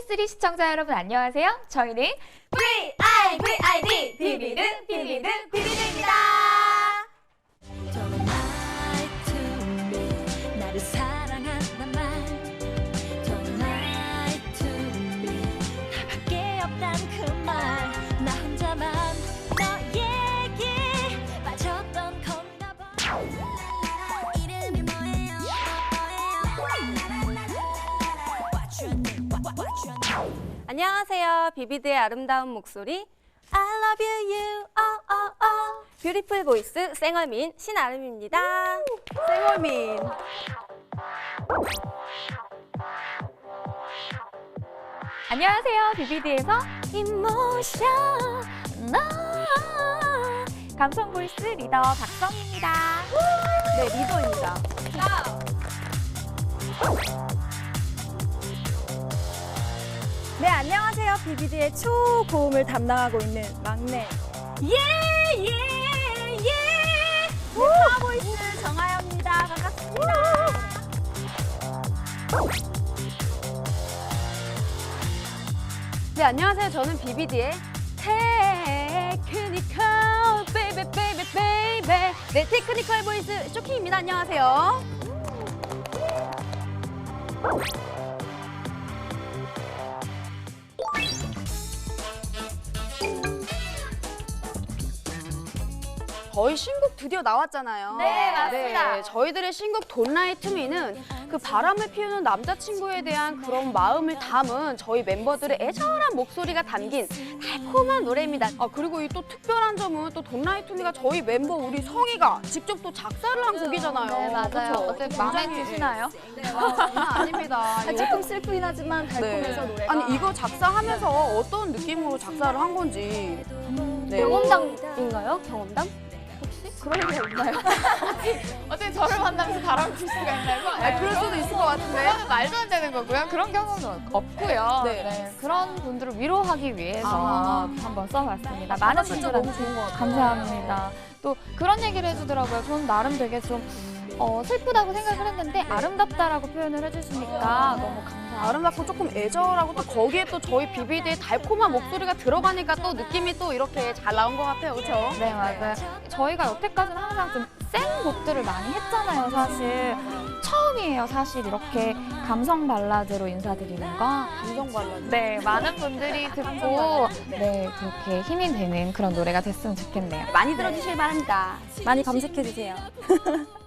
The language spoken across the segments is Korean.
TV3 시청자 여러분 안녕하세요. 저희는 V-I-V-I-D 비비드 비비드 비비드 안녕하세요. 비비드의 아름다운 목소리 I love you, you, oh, oh, oh. 뷰티풀 보이스 쌩얼민 신아름입니다. 쌩얼민. 안녕하세요. 비비드에서 이모션 감성 보이스 리더 박성입니다. 네, 리더입니다. 네, 안녕하세요. 비비드의 초고음을 담당하고 있는 막내 예, 예, 예! 파보이스 정하영입니다. 반갑습니다. 네, 안녕하세요. 저는 비비드의 테크니컬 베이베 베이베 베이베 네, 테크니컬 보이스 쇼키입니다. 안녕하세요. 저희 신곡 드디어 나왔잖아요. 네, 맞습니다. 네, 저희들의 신곡 돈라이 트 미는 그 바람을 피우는 남자친구에 대한 그런 마음을 담은 저희 멤버들의 애절한 목소리가 담긴 달콤한 노래입니다. 아, 그리고 이 또 특별한 점은 또 돈라이 트 미가 저희 멤버 우리 성희가 직접 또 작사를 한 곡이잖아요. 네, 맞아요. 그쵸? 어때 마음에 굉장히- 드시나요? 아, 장난 아닙니다. 이거 조금 슬프긴 하지만 달콤해서 네. 노래가 아니 이거 작사하면서 어떤 느낌으로 작사를 한 건지 네. 경험담인가요? 경험담? 그런 게 없나요? 어떻게 저를 만나면서 바람 필 수가 있나요? 아, 그럴 수도 있을 것 같은데 그거는 말도 안 되는 거고요. 그런 경우는 없고요. 네. 네, 그런 분들을 위로하기 위해서 아. 한번 써봤습니다. 많은 진짜 분들한테 너무 좋은 것 같아요. 감사합니다. 또 그런 얘기를 해주더라고요. 저는 나름 되게 좀 어, 슬프다고 생각을 했는데 아름답다라고 표현을 해주시니까 너무 감사합니다. 아름답고 조금 애절하고 또 거기에 또 저희 비비드의 달콤한 목소리가 들어가니까 또 느낌이 또 이렇게 잘 나온 것 같아요 그렇죠? 네 맞아요. 저희가 여태까지는 항상 좀 센 곡들을 많이 했잖아요. 사실 처음이에요. 사실 이렇게 감성 발라드로 인사드리는 거. 감성 발라드 네 많은 분들이 듣고 네 그렇게 힘이 되는 그런 노래가 됐으면 좋겠네요. 많이 들어주실 바랍니다 많이 검색해주세요.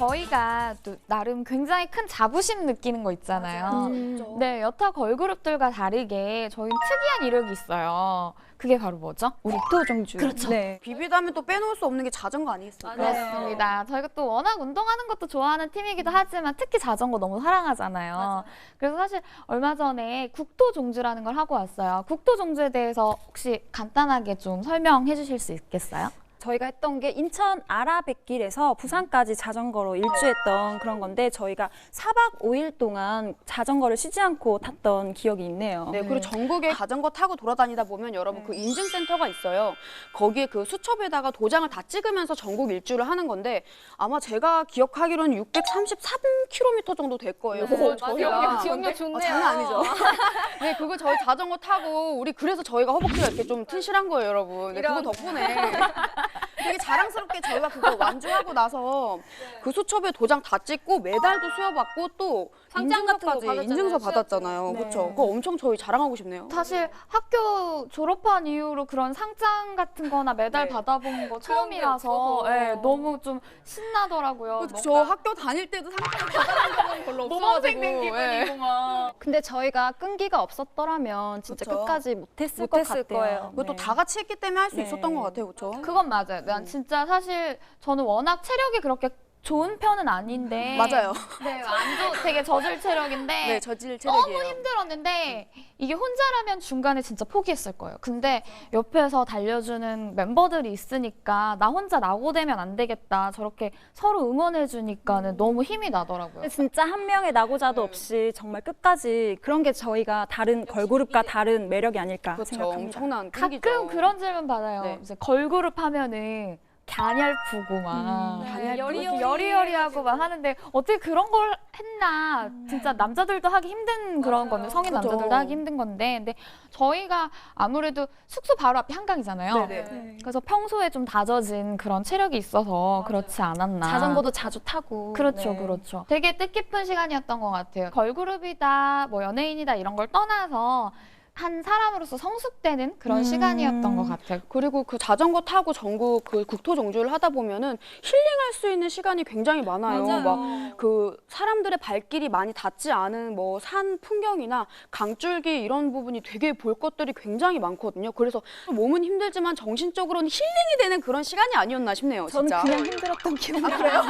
저희가 또 나름 굉장히 큰 자부심 느끼는 거 있잖아요. 음. 네 여타 걸그룹들과 다르게 저희는 특이한 이력이 있어요. 그게 바로 뭐죠? 우리 도정주. 그렇죠. 네. 비비드 하면 또 빼놓을 수 없는 게 자전거 아니겠습니까? 그렇습니다. 저희가 또 워낙 운동하는 것도 좋아하는 팀이기도 하지만 특히 자전거 너무 사랑하잖아요. 그래서 사실 얼마 전에 국토 종주라는 걸 하고 왔어요. 국토 종주에 대해서 혹시 간단하게 좀 설명해 주실 수 있겠어요? 저희가 했던 게 인천 아라뱃길에서 부산까지 자전거로 일주했던 그런 건데 저희가 4박 5일 동안 자전거를 쉬지 않고 탔던 기억이 있네요. 네, 그리고 전국에 자전거 타고 돌아다니다 보면 여러분 그 인증센터가 있어요. 거기에 그 수첩에다가 도장을 다 찍으면서 전국 일주를 하는 건데 아마 제가 기억하기로는 633km 정도 될 거예요. 그거 저희가 기억력 아, 장난 아니죠. 네, 그거 저희 자전거 타고 우리 그래서 저희가 허벅지가 이렇게 좀 튼실한 거예요, 여러분. 네, 그거 덕분에 되게 자랑스럽게 저희가 그거 완주하고 나서 그 수첩에 도장 다 찍고 메달도 수여받고 또 상장 같은 거 인증서까지 받았잖아요, 인증서 받았잖아요. 네. 그렇죠. 그거 엄청 저희 자랑하고 싶네요. 사실 학교 졸업한 이후로 그런 상장 같은 거나 메달 네. 받아본 거 처음이라서 네, 너무 좀 신나더라고요. 저 학교 다닐 때도 상장 받아본 적은 별로 없어가지고. 예. 막. 근데 저희가 끈기가 없었더라면 진짜 그쵸. 끝까지 못했을, 못했을 것 같아요. 거예요. 그것도 다 같이 했기 때문에 할수 네. 있었던 것 같아요, 그렇죠? 그건 맞아요. 난 진짜 사실 저는 워낙 체력이 그렇게 좋은 편은 아닌데 맞아요. 네, 완전 되게 저질 체력인데 네, 저질 너무 체력이에요. 힘들었는데 이게 혼자라면 중간에 진짜 포기했을 거예요. 근데 옆에서 달려주는 멤버들이 있으니까 나 혼자 낙오되면 안 되겠다. 저렇게 서로 응원해 주니까는 너무 힘이 나더라고요. 근데 진짜 한 명의 나고자도 없이 정말 끝까지 그런 게 저희가 다른 걸그룹과 다른 매력이 아닐까 그렇죠. 생각합니다. 엄청난 끈기죠. 가끔 그런 질문 받아요. 네. 이제 걸그룹 하면은 갸냘프고 막 갸냘프고. 여리여리 여리여리하고 막 하는데 어떻게 그런 걸 했나 진짜 남자들도 하기 힘든 그런 건데 성인 그죠. 남자들도 하기 힘든 건데 근데 저희가 아무래도 숙소 바로 앞이 한강이잖아요. 네네. 그래서 평소에 좀 다져진 그런 체력이 있어서 그렇지 않았나. 자전거도 자주 타고. 그렇죠, 네. 그렇죠. 되게 뜻깊은 시간이었던 것 같아요. 걸그룹이다, 뭐 연예인이다 이런 걸 떠나서 한 사람으로서 성숙되는 그런 음. 시간이었던 것 같아요. 그리고 그 자전거 타고 전국 그 국토 종주를 하다 보면은 힐링할 수 있는 시간이 굉장히 많아요. 막 그 사람들의 발길이 많이 닿지 않은 뭐 산 풍경이나 강줄기 이런 부분이 되게 볼 것들이 굉장히 많거든요. 그래서 몸은 힘들지만 정신적으로는 힐링이 되는 그런 시간이 아니었나 싶네요. 저는 진짜. 그냥 힘들었던 기억이 아, 그래요?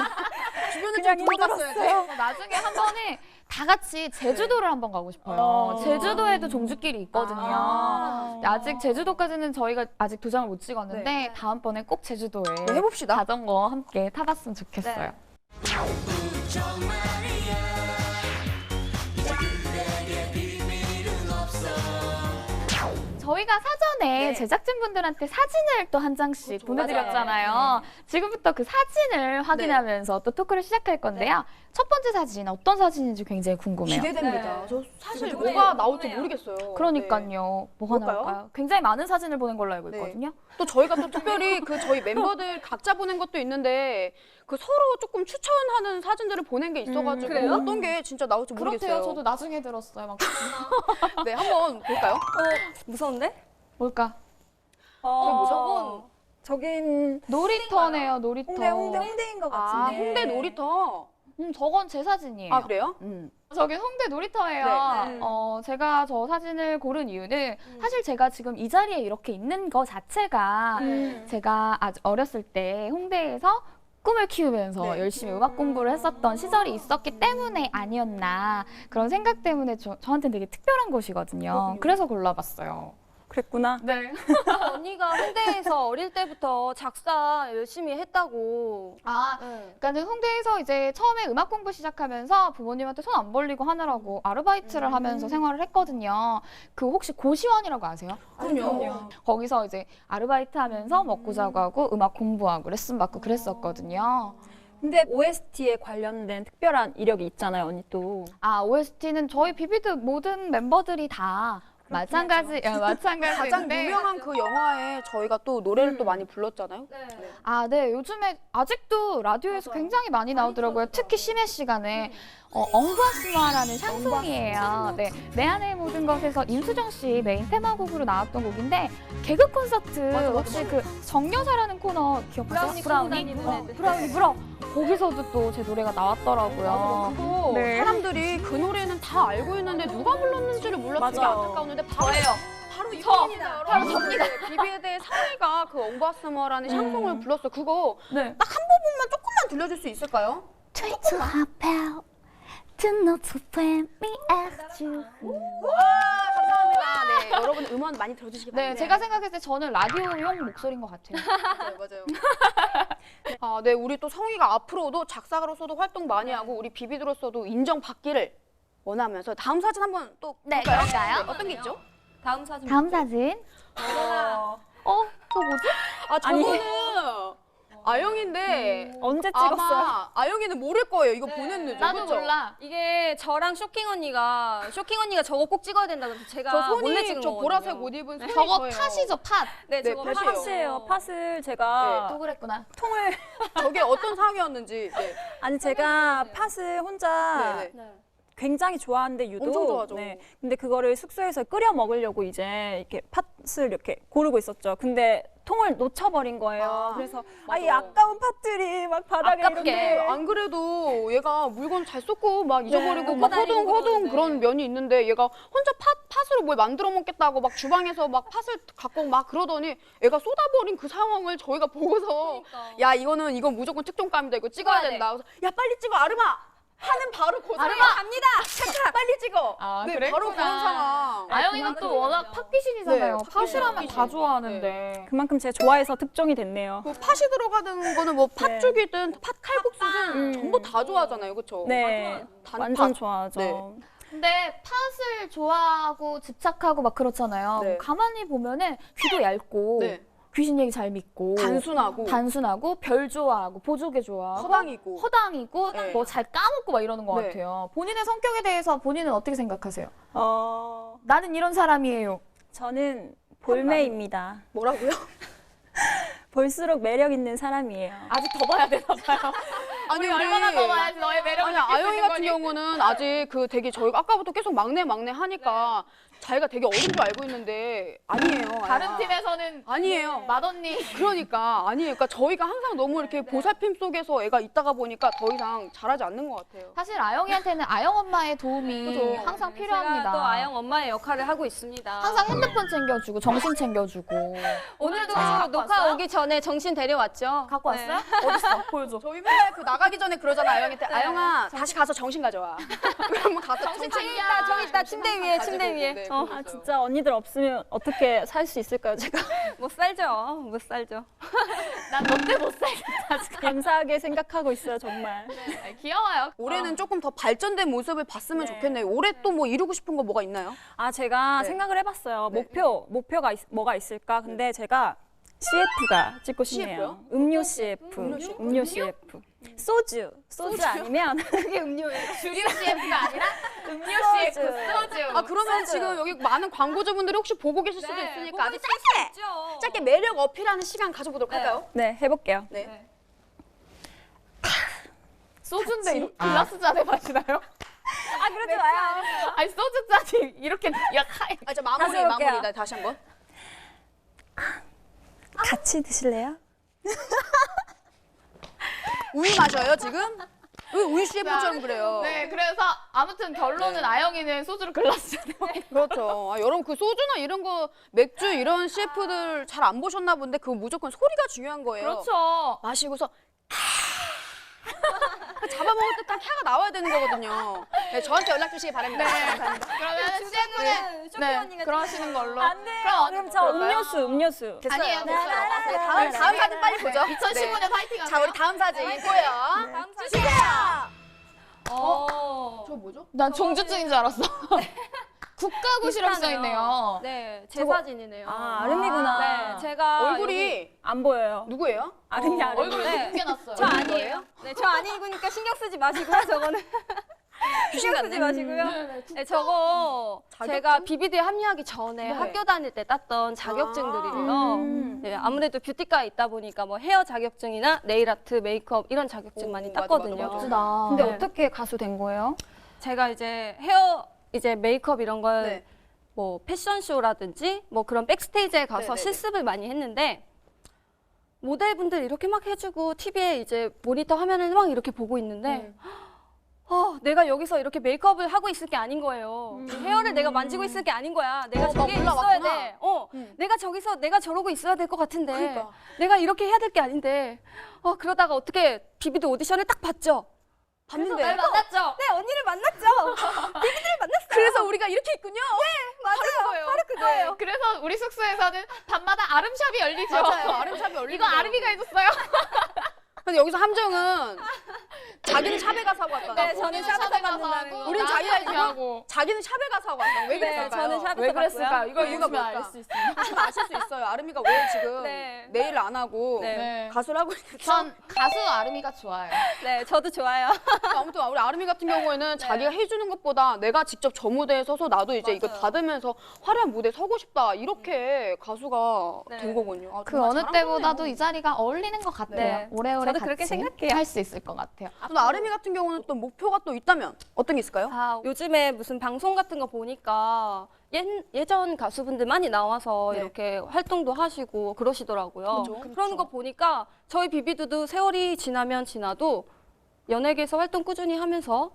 주변에 좀. 그래서 나중에 한 번에 다 같이 제주도를 한번 가고 싶어요. 어. 제주도에도 종주길이 있거든요. 아. 아직 제주도까지는 저희가 아직 도장을 못 찍었는데 다음번에 꼭 제주도에 네, 해봅시다. 자전거 함께 타봤으면 좋겠어요. 저희가 사전에 네. 제작진분들한테 사진을 또 한 장씩 보내드렸잖아요. 지금부터 그 사진을 확인하면서 또 토크를 시작할 건데요. 첫 번째 사진 어떤 사진인지 굉장히 궁금해요. 기대됩니다. 저 사실 뭐가 나올지 궁금해요. 모르겠어요. 네. 그러니까요. 뭐가 뭘까요? 나올까요? 굉장히 많은 사진을 보낸 걸로 알고 네. 있거든요. 또 저희가 또 특별히 그 저희 멤버들 각자 보낸 것도 있는데 그 서로 조금 추천하는 사진들을 보낸 게 있어가지고 그래요? 어떤 게 진짜 나올지 모르겠어요. 그렇대요. 저도 나중에 들었어요. 막 네, 한번 볼까요? 무서운데? 뭘까? 어, 저건 저긴 놀이터네요. 놀이터. 홍대 홍대 홍대인 것 아 같은데. 홍대 놀이터. 음, 저건 제 사진이에요. 아 그래요? 음. 저기 홍대 놀이터예요. 네. 어, 제가 저 사진을 고른 이유는 사실 제가 지금 이 자리에 이렇게 있는 거 자체가 음. 제가 아주 어렸을 때 홍대에서 꿈을 키우면서 네. 열심히 음악 공부를 했었던 시절이 있었기 때문에 아니었나 그런 생각 때문에 저, 저한테는 되게 특별한 곳이거든요. 그래서 골라봤어요. 그랬구나. 네. 언니가 홍대에서 어릴 때부터 작사 열심히 했다고. 아, 네. 그러니까 홍대에서 이제 처음에 음악 공부 시작하면서 부모님한테 손 안 벌리고 하느라고 아르바이트를 하면서 생활을 했거든요. 그 혹시 고시원이라고 아세요? 그럼요. 거기서 이제 아르바이트 하면서 먹고 자고 하고 음악 공부하고 레슨 받고 그랬었거든요. 근데 OST에 관련된 특별한 이력이 있잖아요, 언니 또. 아, OST는 저희 비비드 모든 멤버들이 다 마찬가지, 야, 마찬가지인데. 가장 유명한 그 영화에 저희가 또 노래를 또 많이 불렀잖아요. 아, 네. 요즘에 아직도 라디오에서 굉장히 많이 나오더라고요. 특히 심야 시간에. 어, 엉구아스마라는 샹송이에요. 네. 내 안의 모든 것에서 임수정 씨 메인 테마곡으로 나왔던 곡인데, 개그 콘서트 혹시 그 정여사라는 코너 기억하세요? 브라우니? 어, 브라우니 불어. 거기서도 또 제 노래가 나왔더라고요. 그거 네. 사람들이 그 노래는 다 알고 있는데 누가 불렀는지를 되게 맞아요. 안타까웠는데 바로 저예요. 바로 저. 이분입니다. 바로 접니다. 비비에드의 상희가 그 엉바스머라는 샹송을 불렀어. 그거 네. 딱한 부분만 조금만 들려줄 수 있을까요? Hop to not to me you. 감사합니다. 네 여러분 음원 많이 들어주시기 바랍니다. 네, 제가 생각했을 때 저는 라디오용 목소리인 것 같아요. 네, 맞아요. 아, 네, 우리 또 성희가 앞으로도 작사가로서도 활동 많이 하고 우리 비비드로서도 인정받기를 원하면서 다음 사진 한번 또 네, 볼까요? 그럴까요? 네, 어떤 게 있죠? 다음 사진. 다음 사진. 어, 저 뭐지? 아, 저거는 아영인데 언제 찍었어요? 아마 아영이는 모를 거예요. 이거 보는 누죠. 나도 그쵸? 몰라. 이게 저랑 쇼킹 언니가 쇼킹 언니가 저거 꼭 찍어야 된다고 해서 제가 저 몰래 손이 찍은 저 거거든요. 보라색 옷 입은 손이 저거 저예요. 팥이죠, 팥. 네, 네, 저거 팥이에요. 팥이에요. 팥을 제가 또 그랬구나. 통을 저게 어떤 상황이었는지. 네. 아니 제가 팥을 혼자 네, 네. 네. 굉장히 좋아하는데 유독 엄청 좋아하죠. 근데 그거를 숙소에서 끓여 먹으려고 이제 이렇게 팥을 이렇게 고르고 있었죠. 근데 통을 놓쳐버린 거예요. 아, 그래서. 아이 아까운 팥들이 막 바닥에 아깝게. 이렇게 안 그래도 얘가 물건 잘 썼고 막 잊어버리고 막 허둥 허둥. 그런 면이 있는데 얘가 혼자 팥 팥으로 뭘 만들어 먹겠다고 막 주방에서 막 팥을 갖고 막 그러더니 애가 쏟아버린 그 상황을 저희가 보고서 야 이거는 이건 무조건 특종감이다 이거 찍어야. 된다. 그래서 야 빨리 찍어 아르마 하는 바로 그 아르마! 상황 갑니다. 잠깐 빨리 찍어. 아, 네 그랬구나. 바로 그런 상황. 아영이는 또 워낙 팥귀신이잖아요. 네, 팥이라면. 다 좋아하는데. 그만큼 제가 좋아해서 특종이 됐네요. 그 팥이 들어가는 거는 뭐 네. 팥죽이든 팥 칼국수든 음. 전부 다 좋아하잖아요, 그렇죠? 네. 완전 좋아하죠. 네. 근데 팥을 좋아하고 집착하고 막 그렇잖아요. 네. 가만히 보면은 귀도 얇고 네. 귀신 얘기 잘 믿고 단순하고 단순하고 별 좋아하고 보조개 좋아하고 허당이고. 허당이고 네. 뭐잘 까먹고 막 이러는 것 네. 같아요. 본인의 성격에 대해서 본인은 어떻게 생각하세요? 어, 나는 이런 사람이에요. 저는 볼매입니다. 뭐라고요? 볼수록 매력 있는 사람이에요. 아직 더 봐야 되나 봐요. 아니 우리 얼마나 더 봐야지 너의 매력을 아니 느낄 수 아영이 있는 같은 거니? 경우는 아직 그 되게 저희가 아까부터 계속 막내 막내 하니까 자기가 되게 어린 줄 알고 있는데 아니에요. 다른 아영아. 팀에서는 아니에요. mad언니 그러니까 아니에요. 그러니까 저희가 항상 너무 이렇게 보살핌 속에서 애가 있다가 보니까 더 이상 잘하지 않는 것 같아요. 사실 아영이한테는 아영 엄마의 도움이 그죠. 항상 제가 필요합니다. 또 아영 엄마의 역할을 하고 있습니다. 항상 핸드폰 챙겨주고 정신 챙겨주고 오늘도 아, 녹화 왔어요? 오기 전에 정신 데려왔죠. 갖고 네. 왔어요? 어딨어? 보여줘. 저희 맨날 그 나가기 전에 그러잖아 아영한테 아영아 다시 가서 정신 가져와. 그러면 가서 정신 저기 있다, 저기 있다, 침대 위에, 침대 위에. 네, 어. 아 진짜 언니들 없으면 어떻게 살 수 있을까요, 제가? 못 살죠, 못 살죠. 난너때못 살겠다. 지금. 감사하게 생각하고 있어요, 정말. 아니, 귀여워요. 올해는 조금 더 발전된 모습을 봤으면 네. 좋겠네요. 올해 또 뭐 이루고 싶은 거 뭐가 있나요? 아 제가 네. 생각을 해봤어요. 네. 목표 목표가 있- 뭐가 있을까? 근데 제가 CF가 찍고 싶네요. CF 요? 음료 CF. 음료 CF? 소주. 소주 아니면 그게 음료예요. 주류 CF가 아니라 음료 CF 소주. 아 그러면 소주. 지금 여기 많은 광고주분들이 혹시 보고 계실 수도 네, 있으니까 아주 짧게. 짧게 매력 어필하는 시간 가져보도록 네. 할까요? 네 해볼게요. 네. 소주인데 이렇게 글라스 잔에 마시나요? 아 그러지 마요. 아니 소주 잔이 이렇게 약 하얘. 아, 저 마무리 해볼게요. 마무리 네, 다시 한번. 같이 드실래요? 우유 마셔요 지금? 왜 우유 CF처럼 그래요? 네, 그래서 아무튼 결론은 네. 아영이는 소주를 글라스 잔에 마시. 그렇죠. 아, 여러분 그 소주나 이런 거 맥주 이런 CF들 잘 안 보셨나 본데 그거 무조건 소리가 중요한 거예요. 그렇죠. 마시고서 잡아먹을 때 딱 혀가 나와야 되는 거거든요. 네, 저한테 연락 주시기 바랍니다. 감사합니다. 그러면 CF는 쇼핑 네, 언니가 그러시는 걸로. 안 돼요. 그럼 그럼 저 음료수 음료수. 됐어요. 아니에요, 됐어요. 네, 다음 다음 사진 빨리 보죠. 2015년 파이팅 자 우리 다음 사진 있고요. 다음 사진. 어. 저 뭐죠? 난 종주증인 줄 알았어. 국가고시라고 써 있네요. 네, 제 저거- 사진이네요. 아 아름이구나. 네, 제가 얼굴이 여기- 안 보여요. 누구예요? 아름이 아름. 얼굴 네. 이렇게 놨어요. 저 아니에요. 네, 저 아니니까 신경 쓰지 마시고요. 저거는 신경 쓰지 마시고요. 네, 저거 제가 비비드에 합류하기 전에 네. 학교 다닐 때 땄던 자격증들이에요. 음. 네, 아무래도 뷰티과에 있다 보니까 뭐 헤어 자격증이나 네일 아트, 메이크업 이런 자격증 오, 많이 땄거든요. 맞아, 맞아. 멋지다. 근데 네. 어떻게 가수 된 거예요? 제가 이제 헤어 이제 메이크업 이런 걸 네. 뭐 패션쇼라든지 뭐 그런 백스테이지에 가서 네네네. 실습을 많이 했는데 모델분들 이렇게 막 해주고 TV에 이제 모니터 화면을 막 이렇게 보고 있는데 아, 내가 여기서 이렇게 메이크업을 하고 있을 게 아닌 거예요. 이 헤어를 내가 만지고 있을 게 아닌 거야. 내가 어, 저기 막 있어야. 돼. 어, 음. 내가 저기서 내가 저러고 있어야 될 것 같은데 그러니까. 내가 이렇게 해야 될 게 아닌데 어, 그러다가 어떻게 비비드 오디션을 딱 봤죠. 봤는데. 날 만났죠. 네, 언니를 만났죠. 비비드를 만났어요. 그래서 우리가 이렇게 있군요. 네, 맞아요. 바로 그거예요. 그래서 우리 숙소에서는 밤마다 아름샵이 열리죠. 맞아요. 아름샵이 열리는 이거. 아름이가 해줬어요. 근데 여기서 함정은 자기는 샵에 가서 하고 왔다. 네, 저는 샵에서 샵에 받는다는 거. 우린 자기가 해주고 하고. 자기는 샵에 가서 하고 왔다. 왜 네, 그랬을까요? 저는 샵에서 왜? 봤고요. 이거 이유가 읽으면 뭘까? 알수 있습니다. 좀 아실 수 있어요. 아름이가 왜 지금 네. 네일을 안 하고 네. 네. 가수를 하고 있는지. 전 가수 아름이가 좋아요. 네, 저도 좋아요. 아무튼 우리 아름이 같은 경우에는 자기가 해주는 것보다 내가 직접 저 무대에 서서 나도 이제 이거 맞아요. 받으면서 화려한 무대에 서고 싶다 이렇게 가수가 네. 된 거군요. 아, 그 정말 어느 잘한 때보다도. 이 자리가 어울리는 것 같아요. 네. 오래오래 저도 같이 그렇게 생각해요. 할 수 있을 것 같아요. 근데 아름이 같은 경우는 또 목표가 또 있다면 어떤 게 있을까요? 아, 요즘에 무슨 방송 같은 거 보니까 예, 예전 가수분들 많이 나와서 네. 이렇게 활동도 하시고 그러시더라고요. 그죠. 그런 거 보니까 저희 비비드도 세월이 지나면 지나도 연예계에서 활동 꾸준히 하면서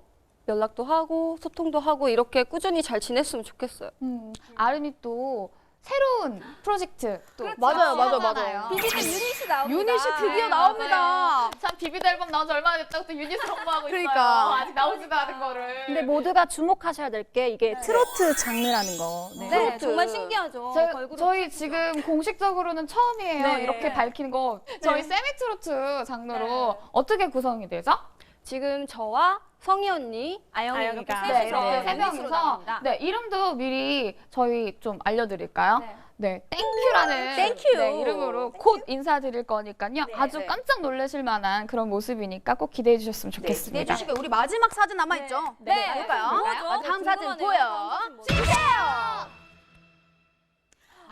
연락도 하고 소통도 하고 이렇게 꾸준히 잘 지냈으면 좋겠어요. 음, 아름이 또 새로운 프로젝트 또 맞아요, 맞아요, 하잖아요. 맞아요. 비비드 유닛이 나옵니다. 유닛이 드디어 나옵니다. 참 비비드 앨범 나온 지 얼마나 됐다고 또 유닛을 홍보하고 그러니까. 있어요. 아직 나오지도 않은 거를. 근데 모두가 주목하셔야 될 게 이게 트로트 장르라는 거. 네. 네, 트로트. 정말 신기하죠. 저희, 걸그룹 저희 지금 공식적으로는 처음이에요. 네. 이렇게 밝히는 거. 저희 세미트로트 장르로 어떻게 구성이 되죠? 지금 저와 성희 언니, 아영이 아영이가. 셋이서 네, 이렇게 세 명이서. 네, 이름도 미리 저희 좀 알려드릴까요? 네. 네, 땡큐라는 땡큐. 네, 이름으로 곧 인사드릴 거니까요. 아주 네. 깜짝 놀라실 만한 그런 모습이니까 꼭 기대해 주셨으면 네, 좋겠습니다. 기대해 주시고요. 우리 마지막 사진 남아 있죠? 네. 볼까요? 보여줘. 아, 다음 사진 궁금하네요. 보여. 다음 사진 뭐예요? 주세요.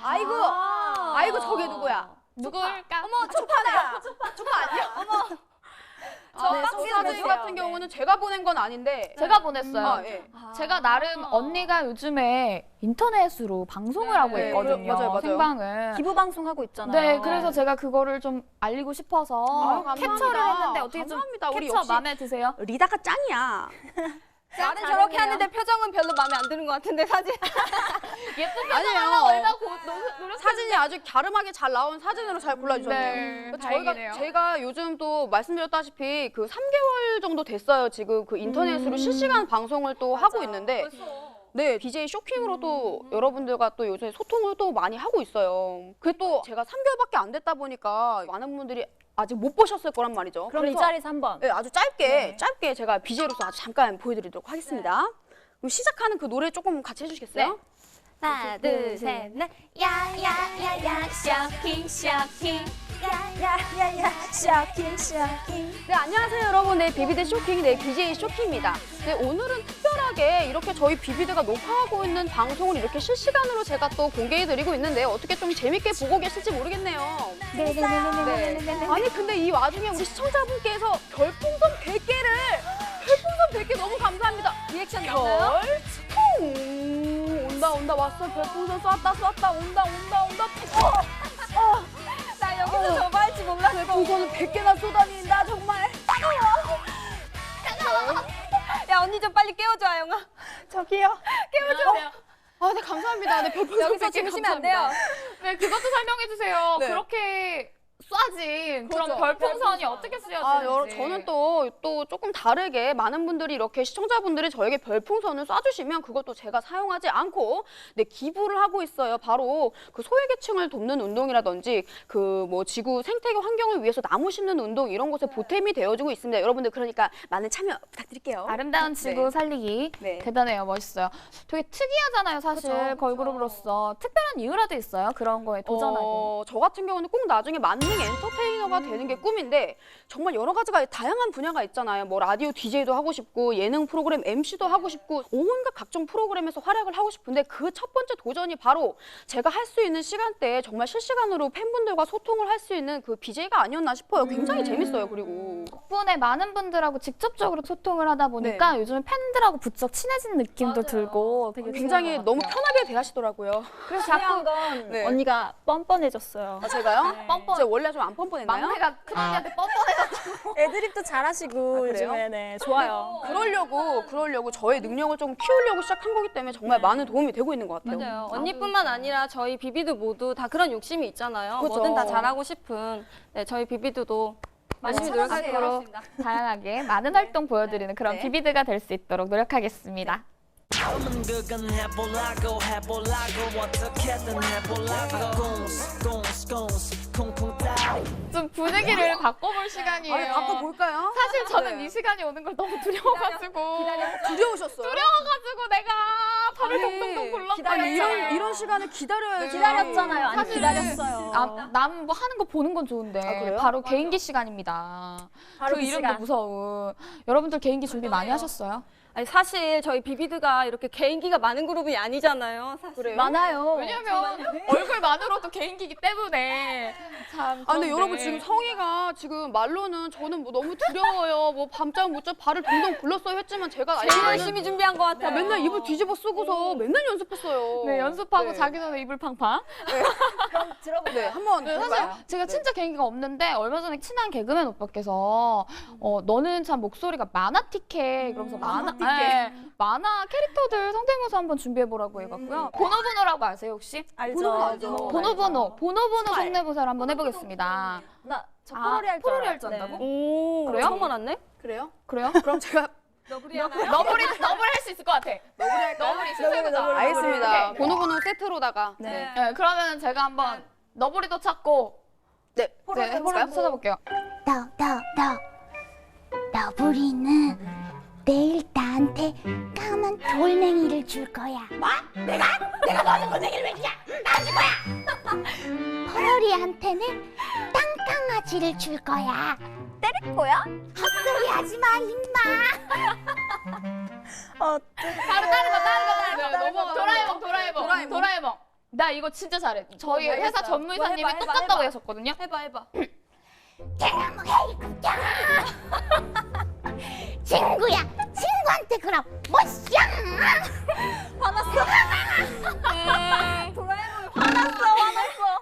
아이고, 아 이고 저게 누구야? 누굴까? 어머, 초파다. 초파, 초파 아니야? 어머. 저 네, 박스 소개 좀 사진 해주세요. 같은 경우는 제가 보낸 건 아닌데. 제가 보냈어요. 아, 예. 제가 나름 언니가 요즘에 인터넷으로 방송을 하고 네, 있거든요. 맞아요, 맞아요. 생방을. 기부 방송 하고 있잖아요. 네, 그래서 제가 그거를 좀 알리고 싶어서 감사합니다. 캡처를 했는데 어떻게 좀 감사합니다. 우리 캡처 역시 마음에 드세요? 리다가 짱이야. 말은 저렇게 하는데 표정은 별로 마음에 안 드는 것 같은데 사진. 예쁜 표정. 하나 얼마 고 노력 사진이 아주 갸름하게 잘 나온 사진으로 잘 골라주셨네요. 네, 저희가 다행이네요. 제가 요즘 또 말씀드렸다시피 그 3개월 정도 됐어요. 지금 그 인터넷으로 음. 실시간 방송을 또 하고 있는데 네, BJ 쇼킹으로 또 음. 여러분들과 또 요새 소통을 또 많이 하고 있어요. 그게 또 제가 3개월밖에 안 됐다 보니까 많은 분들이 아직 못 보셨을 거란 말이죠. 그럼 이 자리에서 한번. 네, 아주 짧게 짧게 제가 BJ로서 아주 잠깐 보여드리도록 하겠습니다. 그럼 시작하는 그 노래 조금 같이 해주시겠어요? 하나, 둘, 셋, 넷. 야야야야 쇼킹 쇼킹 야야야야 쇼킹 쇼킹. 네, 안녕하세요, 여러분. 네, 비비드 쇼킹, 네, BJ 쇼킹입니다. 네, 오늘은 특별하게 이렇게 저희 비비드가 녹화하고 있는 방송을 이렇게 실시간으로 제가 또 공개해드리고 있는데 어떻게 좀 재밌게 보고 계실지 모르겠네요. 네. 아니, 근데 이 와중에 우리 시청자분께서 별풍선 100개를, 별풍선 100개 너무 감사합니다. 리액션 나오나요? 별풍! 온다, 온다, 왔어. 별풍선 쐈다, 쐈다, 온다, 온다, 온다. 어, 나 여기서 저거 할지 몰랐어. 별풍선을 100개나 쏘다니, 나 정말. 야 언니 좀 빨리 깨워줘 아영아. 저기요. 안녕하세요. 아, 네, 감사합니다. 네, 별풍선 여기서 100개 주무시면 안 감사합니다. 돼요. 네, 그것도 설명해 주세요. 네. 그렇게 그런 그렇죠. 별풍선이 어떻게 쓰여지는지. 아, 여러, 저는 또, 또 조금 다르게 많은 분들이 이렇게 시청자분들이 저에게 별풍선을 쏴주시면 그것도 제가 사용하지 않고 네, 기부를 하고 있어요. 바로 그 소외계층을 돕는 운동이라든지 그 뭐 지구 생태계 환경을 위해서 나무 심는 운동 이런 곳에 보탬이 되어주고 있습니다. 여러분들 그러니까 많은 참여 부탁드릴게요. 아름다운 지구 네. 살리기 네. 대단해요 멋있어요 되게 특이하잖아요 사실 걸그룹으로서 특별한 이유라도 있어요 그런 거에 도전하고 어, 저 같은 경우는 꼭 나중에 만능 엔터테이너가 되는 게 꿈인데 정말 여러 가지가 다양한 분야가 있잖아요. 뭐 라디오 DJ도 하고 싶고 예능 프로그램 MC도 하고 싶고 온갖 각종 프로그램에서 활약을 하고 싶은데 그 첫 번째 도전이 바로 제가 할 수 있는 시간대에 정말 실시간으로 팬분들과 소통을 할 수 있는 그 BJ가 아니었나 싶어요. 굉장히 재밌어요. 그리고 덕분에 많은 분들하고 직접적으로 소통을 하다 보니까 요즘 팬들하고 부쩍 친해진 느낌도 들고 되게 굉장히 너무. 편하게 대하시더라고요. 그래서 자꾸 건 네. 언니가 뻔뻔해졌어요. 아, 제가요? 네. 뻔뻔 제가 원래 좀 안 뻔뻔했나요? 막내가 큰언니한테 뻔뻔해서 애드립도 잘하시고 아, 그래요? 요즘에 네, 좋아요. 그러려고 그러려고 저의 능력을 좀 키우려고 시작한 거기 때문에 정말 많은 도움이 되고 있는 것 같아요. 맞아요. 언니뿐만 아니라 저희 비비드 모두 다 그런 욕심이 있잖아요. 그죠. 뭐든 다 잘하고 싶은 네, 저희 비비드도 열심히. 앞으로 다양하게 많은 활동 보여드리는 그런 네. 비비드가 될 수 있도록 노력하겠습니다. 그건 해보라고 해보라고 어떻게든 해보라고 꽁스 꽁스 꽁스 콩콩 따 좀 분위기를 바꿔볼 시간이에요. 아니, 바꿔볼까요? 사실 저는 네. 이 시간이 오는 걸 너무 두려워가지고 두려우셨어요? 두려워가지고 내가 발을 아니, 동동동 굴렀거든요. 아니, 이런, 이런 시간을 기다려야지. 기다렸잖아요. 아니 사실은 기다렸어요. 아, 남 뭐 하는 거 보는 건 좋은데 아, 그래요? 바로 개인기 시간입니다. 바로 그 그 이름도 시간. 무서운. 여러분들 개인기 준비 많이 하셨어요? 아니 사실 저희 비비드가 이렇게 개인기가 많은 그룹이 아니잖아요. 사실. 그래요? 많아요. 왜냐면 얼굴만으로도 개인기기 때문에 참. 아, 근데. 여러분 지금 성희가 지금 말로는 저는 뭐 너무 두려워요. 뭐 밤잠 못 자 발을 동동 굴렀어요 했지만 제가 제일 열심히 준비한 것 같아요. 아, 맨날 입을 뒤집어 쓰고서 맨날 연습했어요. 네 연습하고 네. 자기 전에 이불 팡팡. 그럼 들어볼게요. 네, 한번 네? 사실 제가 진짜 개인기가 없는데 얼마 전에 친한 개그맨 오빠께서 어 너는 참 목소리가 만화티케 그러면서 만화 네, 만화 캐릭터들 성대모사 한번 준비해 보라고 해갖고요. 보노보노라고 아세요 혹시? 알죠. 알죠. 보노보노 보노보노 성대모사를 한번 해보겠습니다. 나저 아, 포로리 할 줄 포로리. 할줄 안다고? 오, 그래요? 처음 알았네. 그래요? 그래요? 그럼 제가 너구리 하나요? 너구리 너구리 할 수 있을 것 같아. 너구리 할까요? 너구리 순서해보자. 알겠습니다. 오케이. 번호번호 세트로다가 네. 네, 그러면 제가 한번 너구리도 찾고 네, 네, 해볼까요? 찾아볼게요. 너너너 너부리는 내일 나한테 까만 돌멩이를 줄 거야. 뭐? 내가? 내가 너한테 돌멩이를 왜 주냐? 나안 줄 거야. 퍼러리한테는 땅강아지를 줄 거야. 때릴 거야? 헛소리 하지 마, 임마. 어, 다른 다른 거 다른 거 다른 거. 네, 넘어가. 도라에몽 도라에몽 도라에몽. 도라에몽. 나 이거 진짜 잘해. 저희 뭐 회사. 전무이사님이 뭐 똑같다고 해봐. 하셨거든요. 해봐 해봐. 대나무 헬리콥터. 친구야, 친구한테 그럼 뭐야? 도라에몽이 화났어 화났어.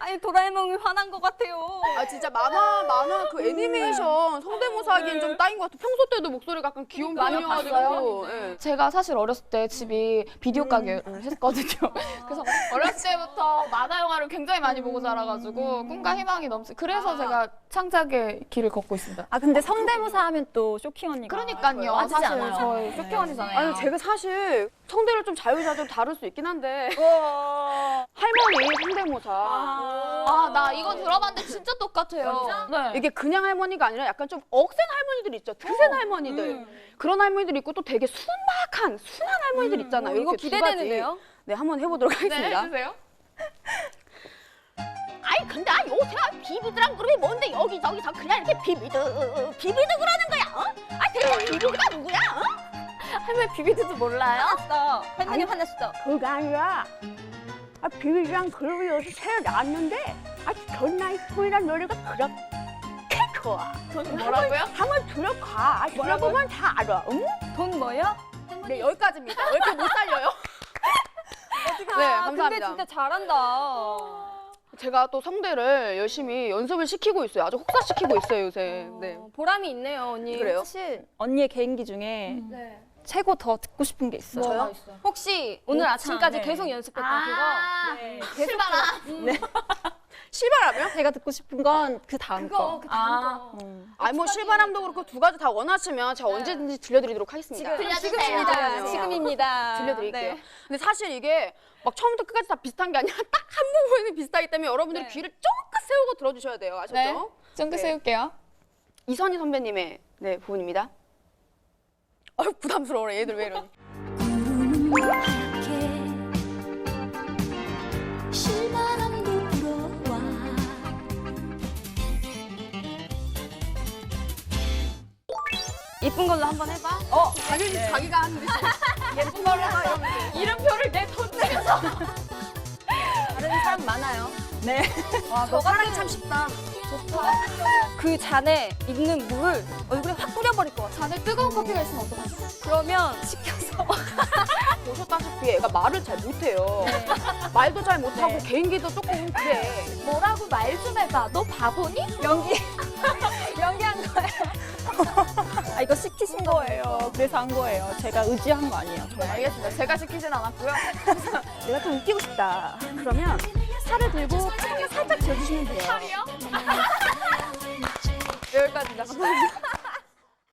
아니 도라에몽이 화난 것 같아요. 아 진짜 만화 만화 그 애니메이션 성대모사 하기엔 좀 따인 것 같아. 평소 때도 목소리가 약간 귀여운 편이어가지고. 예. 제가 사실 어렸을 때 집이 비디오 가게를 했거든요. 그래서 어렸을 때부터 만화 영화를 굉장히 많이 보고 자라가지고 꿈과 희망이 넘치. 그래서 제가 창작의 길을 걷고 있습니다. 아 근데 성대모사 하면 또 쇼킹 언니가 그러니까요. 빠지지 사실 않아요. 저희 쇼킹 언니잖아요. 아니 제가 사실 성대를 좀 자유자재로 다룰 수 있긴 한데 할머니 성대모사 아, 나 이거 들어봤는데 진짜 똑같아요. 네. 이게 그냥 할머니가 아니라 약간 좀 억센 할머니들 있죠 드센 할머니들 그런 할머니들 있고 또 되게 순박한 순한 할머니들 있잖아요 이거 이렇게 두 기대되는데요? 네 한번 해보도록 네, 하겠습니다 해주세요. 아이 근데 아 요새 비비드란 그룹이 뭔데 여기저기서 그냥 이렇게 비비드 비비드 그러는 거야? 어? 아 대체 비비드가 누구야? 어? 할머니 비비드도 몰라요? 화났어. 할머니 화났어. 그게 아니라 아, 비비드란 그룹이 요새 새로 나왔는데 아 전나이통이란 노래가 그렇게 좋아 뭐라고요? 한번 들어봐 아, 들어보면 다 알아 응? 돈 뭐요? 네 여기까지입니다 왜 이렇게 못 살려요? 네 아, 근데 감사합니다 진짜 잘한다. 제가 또 성대를 열심히 연습을 시키고 있어요 아주 혹사시키고 있어요 요새 네 어, 보람이 있네요 언니. 그래요? 사실 언니의 개인기 중에 네. 최고 더 듣고 싶은 게 있어요. 저요? 혹시 오늘 아침까지 네. 계속 연습했던 아, 네. 실바람. 실바람이요? 제가 듣고 싶은 건 그 다음 그거 거. 그 다음 아. 거. 음. 아니 뭐 실바람도 그렇고 두 가지 다 원하시면 제가 언제든지 들려드리도록 하겠습니다 들려주세요. 지금입니다. 지금입니다. 들려드릴게요. 네. 근데 사실 이게 막 처음부터 끝까지 다 비슷한 게 아니라 딱 한 부분이 비슷하기 때문에 여러분들이 네. 귀를 쫑긋 세우고 들어주셔야 돼요. 아셨죠? 네. 쫑긋 네. 세울게요. 이선희 선배님의 네 부분입니다. 아유 부담스러워라 얘들 왜 이러니? 이쁜 걸로 한번 해봐. 어 자기 자기가 하는 듯이 예쁜 걸로 하 이름표를 내 던지면서. 네. 저 사랑이 참 쉽다. 그 잔에 있는 물을 얼굴에 확 뿌려버릴 것 같아. 잔에 뜨거운 커피가 있으면 어떡하지? 그러면 식혀서 보셨다시피 애가 말을 잘 못해요. 말도 잘 못하고 개인기도 조금 그래. 뭐라고 말 좀 해봐. 너 바보니? 연기. 연기한 거예요. 아, 이거 시키신 거예요. 그래서 한 거예요. 제가 의지한 거 아니에요. 네, 알겠습니다. 제가 시키진 않았고요. 내가 좀 웃기고 싶다. 그러면 살을 들고 팔을 살짝 져주시면 돼요. 팔이요? 여기까지입니다.